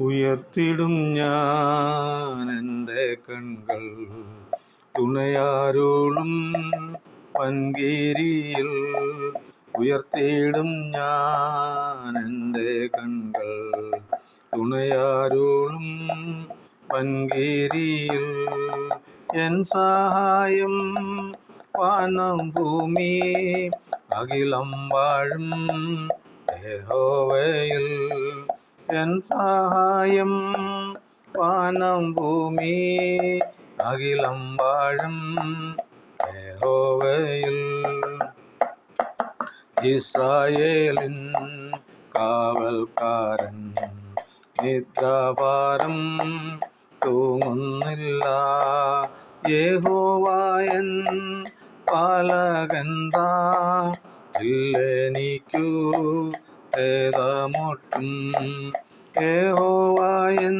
ഉയർത്തിടും ഞാൻ എന്റെ കൺകൾ. തുണയാരോളും പൻകീരിയിൽ ഉയർത്തിടും ഞാൻ എന്റെ കൺകൾ. തുണയാരോളും പൻകീരിയിൽ എൻ സഹായം വാനം ഭൂമി അഖിലം വാഴും യഹോവയിൽ. എൻ സഹായം വാനം ഭൂമി അഖിലം വാഴും യഹോവയിൽ ഇസ്രായേലിൻ കാവൽക്കാരൻ നിദ്രാഭാരം തൂങ്ങുന്നില്ല യഹോവായൻ പാലകന്താ ഇല്ലെനിക്കു ഏതമൊട്ടും ഏഹോവായൻ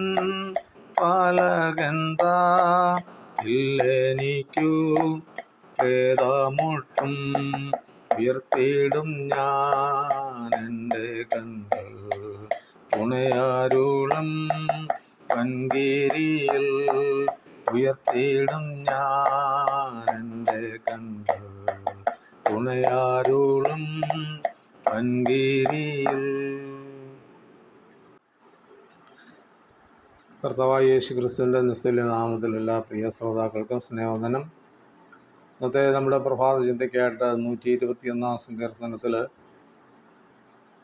പാലകന്താ. ഇല്ലെനിക്കു ഏതാമോട്ടും ഉയർത്തിയിടും ഞാൻ എന്റെ കൺകൾ തുണയാരുളം പൻകേരിയിൽ ഉയർത്തിയിടും പൻകേരിയിൽ കർത്താവായ യേശു ക്രിസ്തുവിന്റെ നിസ്തുല്യ നാമത്തിൽ എല്ലാ പ്രിയ ശ്രോതാക്കൾക്കും സ്നേഹവന്ദനം. ഇന്നത്തെ നമ്മുടെ പ്രഭാത ചിന്തയ്ക്കായിട്ട് നൂറ്റി ഇരുപത്തിയൊന്നാം സങ്കീർത്തനത്തിൽ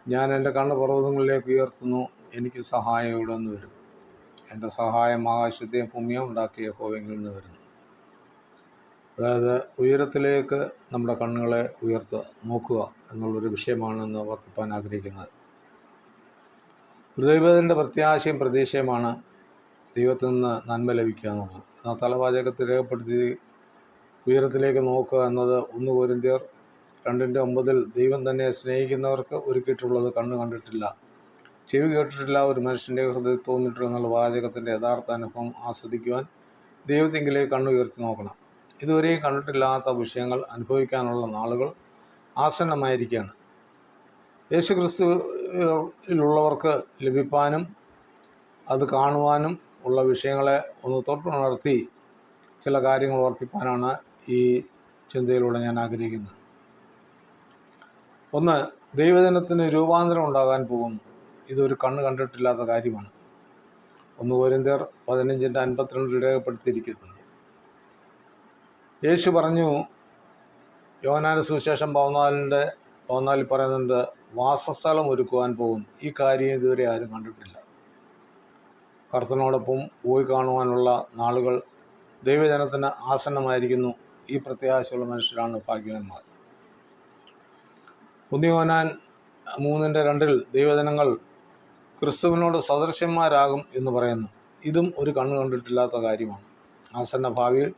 ഞാൻ എന്റെ കണ്ണ് പർവതങ്ങളിലേക്ക് ഉയർത്തുന്നു എനിക്ക് സഹായം ഇവിടെ നിന്ന് വരും. എന്റെ സഹായം ആകാശത്തെയും ഭൂമിയും ഉണ്ടാക്കിയ ഹോവെങ്കിൽ നിന്ന് വരുന്നു. അതായത് ഉയരത്തിലേക്ക് നമ്മുടെ കണ്ണുകളെ ഉയർത്തുക നോക്കുക എന്നുള്ളൊരു വിഷയമാണെന്ന് ഓർപ്പിപ്പാൻ ആഗ്രഹിക്കുന്നത്. ദൈവത്തിന്റെ പ്രത്യാശയും പ്രതീക്ഷയുമാണ് ദൈവത്തിൽ നിന്ന് നന്മ ലഭിക്കുക എന്നുള്ളത്. ആ തലവാചകത്തിൽ രേഖപ്പെടുത്തി ഉയരത്തിലേക്ക് നോക്കുക എന്നത് ഒന്ന് കോരിന്ത്യർ രണ്ടിന്റെ ഒമ്പതിൽ ദൈവം തന്നെ സ്നേഹിക്കുന്നവർക്ക് ഒരുക്കിയിട്ടുള്ളത് കണ്ണ് കണ്ടിട്ടില്ല ചെവി കേട്ടിട്ടില്ല ഒരു മനുഷ്യന്റെ ഹൃദയത്തിൽ തോന്നിയിട്ടുള്ള എന്നുള്ള വാചകത്തിന്റെ യഥാർത്ഥ അനുഭവം ആസ്വദിക്കുവാൻ ദൈവത്തെങ്കിലേക്ക് കണ്ണുയർത്തി നോക്കണം. ഇതുവരെയും കണ്ടിട്ടില്ലാത്ത വിഷയങ്ങൾ അനുഭവിക്കാനുള്ള നാളുകൾ ആസന്നമായിരിക്കുകയാണ്. യേശുക്രിസ്തുവിലുള്ളവർക്ക് ലഭിപ്പാനും അത് കാണുവാനും ഉള്ള വിഷയങ്ങളെ ഒന്ന് തൊട്ടുണർത്തി ചില കാര്യങ്ങൾ ഓർപ്പിക്കാനാണ് ഈ ചിന്തയിലൂടെ ഞാൻ ആഗ്രഹിക്കുന്നത്. ഒന്ന് ദൈവജനത്തിന് രൂപാന്തരം ഉണ്ടാകാൻ പോകുന്നു. ഇതൊരു കണ്ണ് കണ്ടിട്ടില്ലാത്ത കാര്യമാണ്. ഒന്ന് കോരിന്ത്യർ പതിനഞ്ചിന്റെ അൻപത്തിരണ്ടിൽ രേഖപ്പെടുത്തിയിരിക്കുന്നുണ്ട് യേശു പറഞ്ഞു യോനാന സുവിശേഷം പതിനാലിന്റെ പതിനാലിൽ പറയുന്നുണ്ട് വാസസ്ഥലം ഒരുക്കുവാൻ പോകും ഈ കാര്യം ഇതുവരെ ആരും കണ്ടിട്ടില്ല. കർത്തനോടൊപ്പം പോയി കാണുവാനുള്ള നാളുകൾ ദൈവജനത്തിന് ആസന്നമായിരിക്കുന്നു. ഈ പ്രത്യാശയുള്ള മനുഷ്യരാണ് ഭാഗ്യവാന്മാർ. ഉന്നിയോനാൻ മൂന്നിന്റെ രണ്ടിൽ ദൈവജനങ്ങൾ ക്രിസ്തുവിനോട് സദൃശ്യന്മാരാകും എന്ന് പറയുന്നു. ഇതും ഒരു കണ്ണു കണ്ടിട്ടില്ലാത്ത കാര്യമാണ്. ആസന്ന ഭാവിയിൽ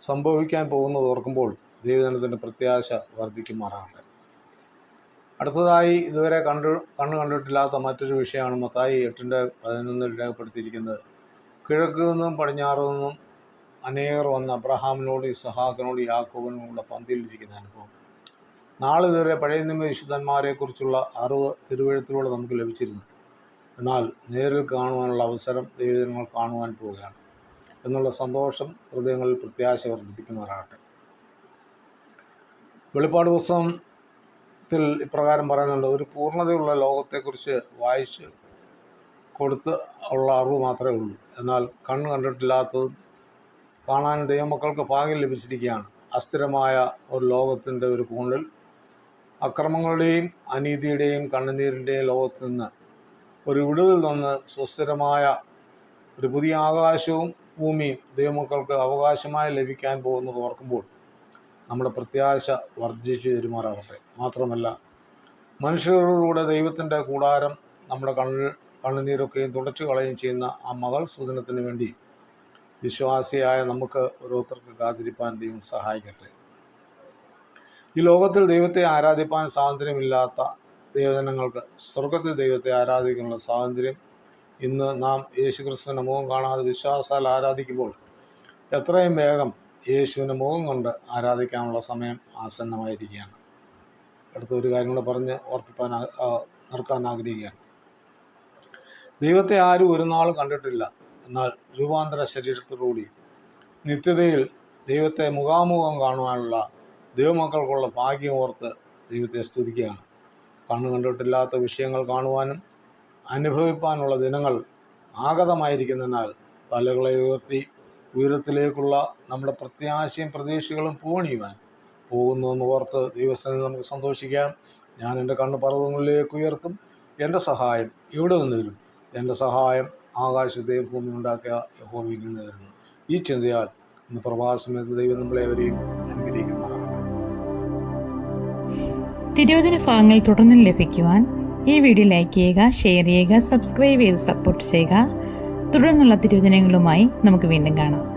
സംഭവിക്കാൻ പോകുന്നത് ഓർക്കുമ്പോൾ ദൈവജനത്തിന്റെ പ്രത്യാശ വർദ്ധിക്കുമാറാകട്ടെ. അടുത്തതായി ഇതുവരെ കണ്ടു കണ്ണു കണ്ടിട്ടില്ലാത്ത മറ്റൊരു വിഷയമാണ് മത്തായി എട്ടിന്റെ പതിനൊന്നിൽ രേഖപ്പെടുത്തിയിരിക്കുന്നത്. കിഴക്കു നിന്നും പടിഞ്ഞാറു നിന്നും അനേകർ വന്ന് അബ്രഹാമിനോട് ഇസഹാക്കിനോട് യാക്കോബിനോടുള്ള പന്തിയിലിരിക്കുന്ന അനുഭവം. നാളിതുവരെ പഴയ നിയമ വിശുദ്ധന്മാരെക്കുറിച്ചുള്ള അറിവ് തിരുവഴുത്തിലൂടെ നമുക്ക് ലഭിച്ചിരുന്നു. എന്നാൽ നേരിൽ കാണുവാനുള്ള അവസരം ദൈവജനങ്ങൾ കാണുവാൻ പോവുകയാണ്. എന്നുള്ള സന്തോഷം ഹൃദയങ്ങളിൽ പ്രത്യാശ വർദ്ധിപ്പിക്കുന്നവരാകട്ടെ. വെളിപ്പാട് പുസ്തകത്തിൽ ഇപ്രകാരം പറയുന്നുണ്ട് ഒരു പൂർണതയുള്ള ലോകത്തെക്കുറിച്ച് വായിച്ച് കൊടുത്ത് ഉള്ള അറിവ് മാത്രമേ ഉള്ളൂ. എന്നാൽ കണ്ണ് കണ്ടിട്ടില്ലാത്തതും കാണാൻ ദൈവമക്കൾക്ക് ഭാഗ്യം ലഭിച്ചിരിക്കുകയാണ്. അസ്ഥിരമായ ഒരു ലോകത്തിന്റെ ഒരു കൂണിൽ അക്രമങ്ങളുടെയും അനീതിയുടെയും കണ്ണുനീരിന്റെയും ലോകത്ത് നിന്ന് ഒരു വിടുതൽ നിന്ന് സുസ്ഥിരമായ ഒരു പുതിയ ആകാശവും ഭൂമിയും ദൈവമക്കൾക്ക് അവകാശമായി ലഭിക്കാൻ പോകുന്നത് ഓർക്കുമ്പോൾ നമ്മുടെ പ്രത്യാശ വർദ്ധിച്ചു പെരുമാറാകട്ടെ മാത്രമല്ല മനുഷ്യരിലൂടെ ദൈവത്തിന്റെ കൂടാരം നമ്മുടെ കണ്ണിൽ കണ്ണുനീരൊക്കെയും തുടച്ചു കളയുകയും ചെയ്യുന്ന ആ മകൾ സുദിനത്തിന് വേണ്ടി വിശ്വാസിയായ നമുക്ക് ഓരോരുത്തർക്ക് കാത്തിരിപ്പാൻ ദൈവം സഹായിക്കട്ടെ. ഈ ലോകത്തിൽ ദൈവത്തെ ആരാധിപ്പാൻ സ്വാതന്ത്ര്യമില്ലാത്ത ദൈവജനങ്ങൾക്ക് സ്വർഗത്തിൽ ദൈവത്തെ ആരാധിക്കാനുള്ള സ്വാതന്ത്ര്യം ഇന്ന് നാം യേശുക്രിസ്തുവിന്റെ മുഖം കാണാതെ വിശ്വാസാൽ ആരാധിക്കുമ്പോൾ എത്രയും വേഗം യേശുവിന്റെ മുഖം കൊണ്ട് ആരാധിക്കാനുള്ള സമയം ആസന്നമായിരിക്കുകയാണ്. അടുത്ത ഒരു കാര്യം കൂടെ പറഞ്ഞ് ഓർപ്പിപ്പാൻ നിർത്താൻ ആഗ്രഹിക്കുകയാണ്. ദൈവത്തെ ആരും ഒരു നാളും കണ്ടിട്ടില്ല. എന്നാൽ രൂപാന്തര ശരീരത്തോടുകൂടി നിത്യതയിൽ ദൈവത്തെ മുഖാമുഖം കാണുവാനുള്ള ദൈവമക്കൾക്കുള്ള ഭാഗ്യം ഓർത്ത് ദൈവത്തെ സ്തുതിക്കുകയാണ്. കണ്ണു കണ്ടിട്ടില്ലാത്ത വിഷയങ്ങൾ കാണുവാനും അനുഭവിപ്പാനുള്ള ദിനങ്ങൾ ആഗതമായിരിക്കുന്നതിനാൽ തലകളെ ഉയർത്തി ഉയരത്തിലേക്കുള്ള നമ്മുടെ പ്രത്യാശയും പ്രതീക്ഷകളും പൂണിയുവാൻ പോകുന്നു എന്ന് ഓർത്ത് ദൈവസ്ഥനെ നമുക്ക് സന്തോഷിക്കാം. ഞാൻ എന്റെ കണ്ണ് പർവതങ്ങളിലേക്ക് ഉയർത്തും. എന്റെ സഹായം ഇവിടെ നിന്ന് വരും? എന്റെ സഹായം ആകാശത്തെയും ഭൂമി ഉണ്ടാക്കിയ യഹോവയിൽ നിന്ന് വരുന്നു. ഈ ചിന്തയാൽ ഇന്ന് പ്രഭാസമയത്ത് ദൈവം നമ്മളെവരെയും അനുഗ്രഹിക്കുമാറാണ് തിരുവചന ഭാഗങ്ങൾ തുടർന്നും ലഭിക്കുവാൻ ഈ വീഡിയോ ലൈക്ക് ചെയ്യുക ഷെയർ ചെയ്യുക സബ്സ്ക്രൈബ് ചെയ്ത് സപ്പോർട്ട് ചെയ്യുക. തുടർന്നുള്ള തിരുവചനങ്ങളുമായി നമുക്ക് വീണ്ടും കാണാം.